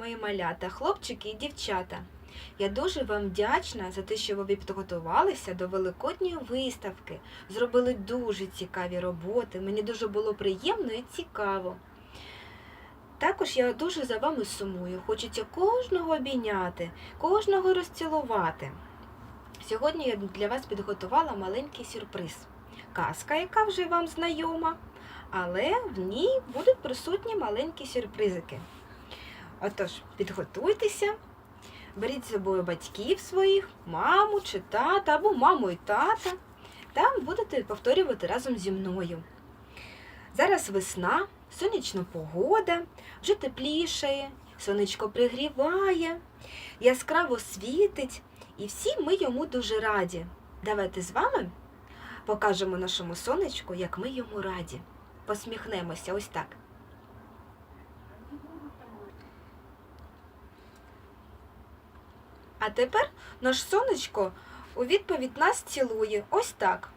Мої малята, хлопчики і дівчата. Я дуже вам вдячна за те, що ви підготувалися до великодньої виставки. Зробили дуже цікаві роботи. Мені дуже було приємно і цікаво. Також я дуже за вами сумую. Хочеться кожного обійняти, кожного розцілувати. Сьогодні я для вас підготувала маленький сюрприз. Казка, яка вже вам знайома, але в ній будуть присутні маленькі сюрпризики. Отож, підготуйтеся, беріть з собою батьків своїх, маму чи тата, або маму і тата, та будете повторювати разом зі мною. Зараз весна, сонячна погода, вже теплішає, сонечко пригріває, яскраво світить, і всі ми йому дуже раді. Давайте з вами покажемо нашому сонечку, як ми йому раді. Посміхнемося ось так. А тепер наш сонечко у відповідь нас цілує. Ось так.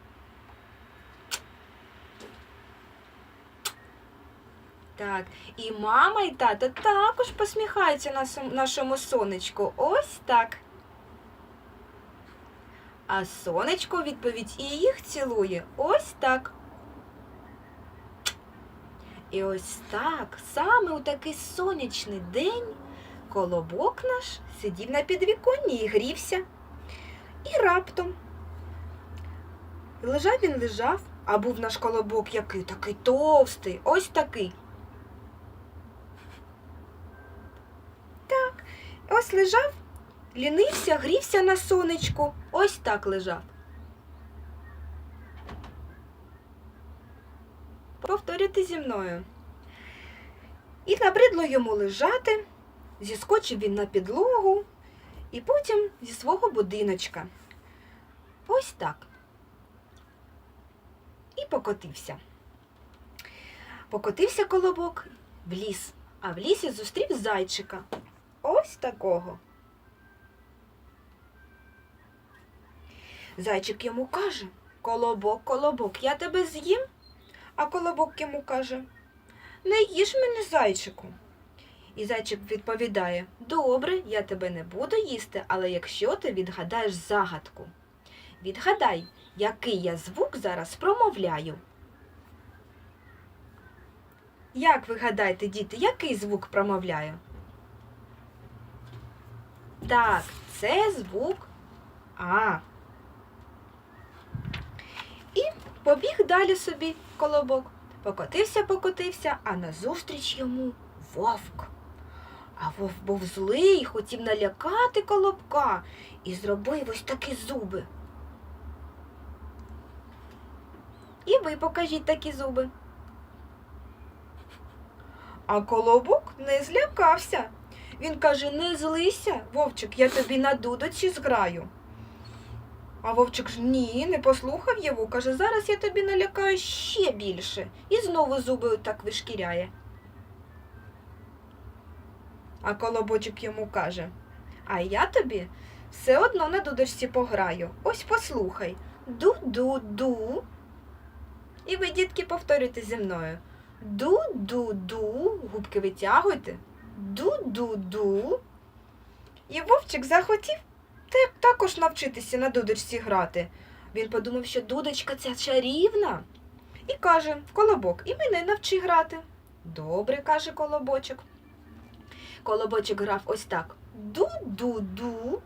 Так, і мама, і тато також посміхаються нашому сонечку. Ось так. А сонечко у відповідь і їх цілує. Ось так. І ось так, саме у такий сонячний день колобок наш сидів на підвіконні і грівся. І раптом лежав він лежав, а був наш колобок який такий товстий, ось такий. Так, ось лежав, лінився, грівся на сонечку, ось так лежав. Повторюйте зі мною. І набридло йому лежати, зіскочив він на підлогу і потім зі свого будиночка. Ось так. І покотився. Покотився колобок в ліс, а в лісі зустрів зайчика. Ось такого. Зайчик йому каже Колобок, колобок, я тебе з'їм. А колобок йому каже Не їж мене, зайчику. І зайчик відповідає Добре, я тебе не буду їсти, але якщо ти відгадаєш загадку. Відгадай, який я звук зараз промовляю. Як ви гадаєте, діти, який звук промовляю? Так, це звук А. І побіг далі собі колобок. Покотився, покотився, а назустріч йому вовк. А вовк був злий, хотів налякати колобка і зробив ось такі зуби. І ви покажіть такі зуби. А колобок не злякався. Він каже, не злися, вовчик, я тобі на дудочі зграю. А вовчик ж ні, не послухав його, каже, зараз я тобі налякаю ще більше. І знову зуби так вишкіряє. А колобочок йому каже, а я тобі все одно на дудочці пограю. Ось послухай. Ду-ду-ду. І ви, дітки, повторюйте зі мною. Ду-ду-ду. Губки витягуйте. Ду-ду-ду. І вовчик захотів також навчитися на дудочці грати. Він подумав, що дудочка ця чарівна. І каже колобок, і мене навчи грати. Добре, каже колобочок. Колобочок грав ось так. Ду-ду-ду.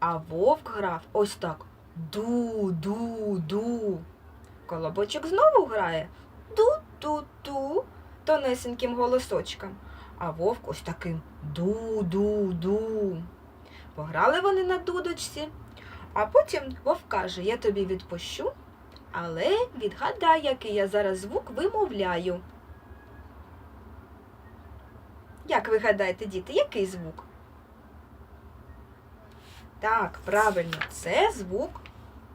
А вовк грав ось так. Ду-ду-ду. Колобочок знову грає ду-ду-ду тонесеньким голосочком. А вовк ось таким ду-ду-ду. Пограли вони на дудочці, а потім вовк каже, я тобі відпущу, але відгадай, який я зараз звук вимовляю. Як ви гадаєте, діти, який звук? Так, правильно, це звук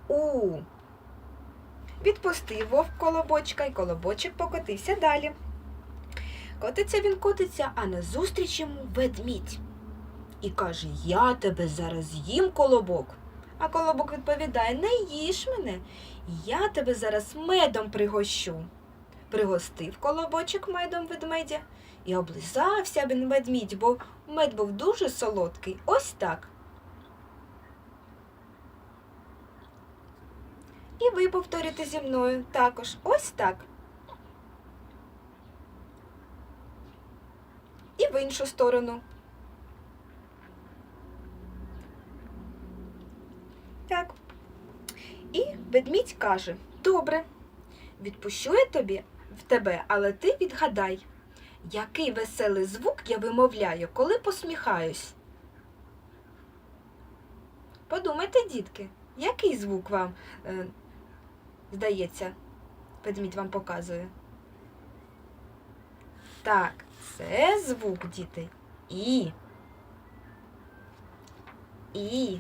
У. Відпустив вовк колобочка, і колобочок покотився далі. Котиться він котиться, а назустріч йому ведмідь. І каже, я тебе зараз їм колобок. А колобок відповідає, не їж мене, я тебе зараз медом пригощу. Пригостив колобочок медом ведмедя І облизався він ведмідь, бо мед був дуже солодкий. Ось так. І ви повторюйте зі мною також. Ось так. І в іншу сторону. Так. І ведмідь каже: Добре, відпущу я тобі в тебе, але ти відгадай, який веселий звук я вимовляю, коли посміхаюсь. Подумайте, дітки, який звук вам е, здається, ведмідь вам показує. Так, це звук, діти. І. І.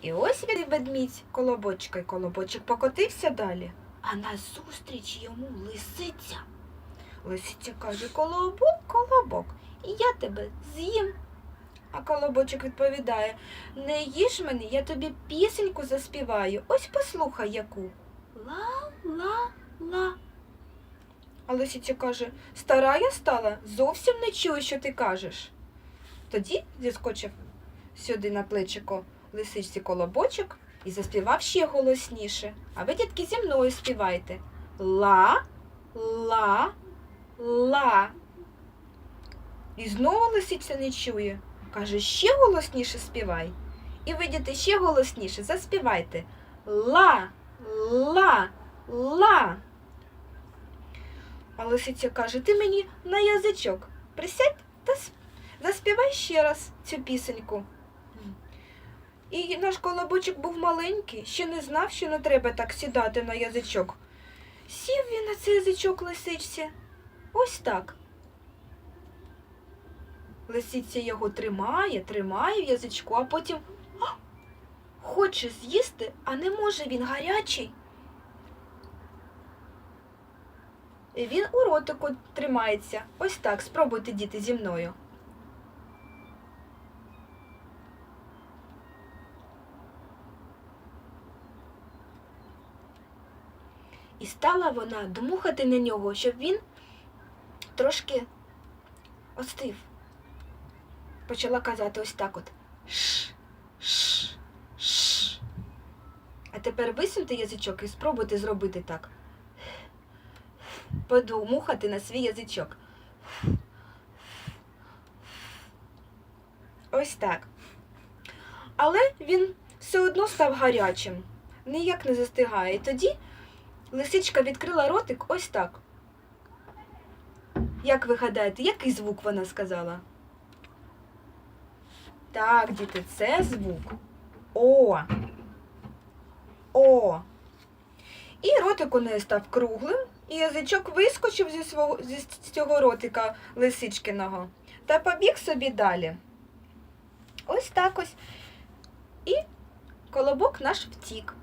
І ось він ведмідь колобочка, і колобочок покотився далі. А назустріч йому лисиця. Лисиця каже, колобок, колобок, і я тебе з'їм. А колобочок відповідає, не їж мене, я тобі пісеньку заспіваю. Ось послухай яку. Ла-ла-ла. А лисиця каже, стара я стала, зовсім не чую, що ти кажеш. Тоді зіскочив сюди на плечико лисичці колобочок і заспівав ще голосніше. А ви, дітки, зі мною співайте. Ла, ла, ла. І знову лисиця не чує. Каже, ще голосніше співай. І ви, діти, ще голосніше заспівайте. Ла, ла, ла. А лисиця каже, ти мені на язичок присядь та заспівай ще раз цю пісеньку. І наш колобочок був маленький, ще не знав, що не треба так сідати на язичок. Сів він на цей язичок лисичці. Ось так. Лисиця його тримає, тримає в язичку, а потім «А! хоче з'їсти, а не може він гарячий. І він у ротику тримається. Ось так. Спробуйте діти зі мною. І стала вона дмухати на нього, щоб він трошки остив. Почала казати ось так от. Ш, ш, ш. А тепер висуньте язичок і спробуйте зробити так. Подумухати на свій язичок. Ось так. Але він все одно став гарячим, ніяк не застигає. І тоді лисичка відкрила ротик ось так. Як ви гадаєте, який звук вона сказала? Так, діти, це звук О. О. І ротик у неї став круглим, і язичок вискочив зі, свого, зі цього ротика лисичкиного та побіг собі далі. Ось так ось. І колобок наш втік.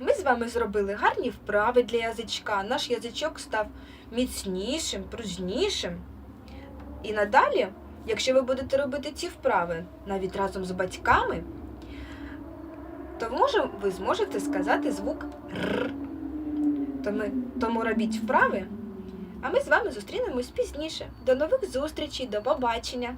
Ми з вами зробили гарні вправи для язичка. Наш язичок став міцнішим, пружнішим. І надалі, якщо ви будете робити ці вправи навіть разом з батьками, то може, ви зможете сказати звук Р. Тому, тому робіть вправи, а ми з вами зустрінемось пізніше. До нових зустрічей, до побачення!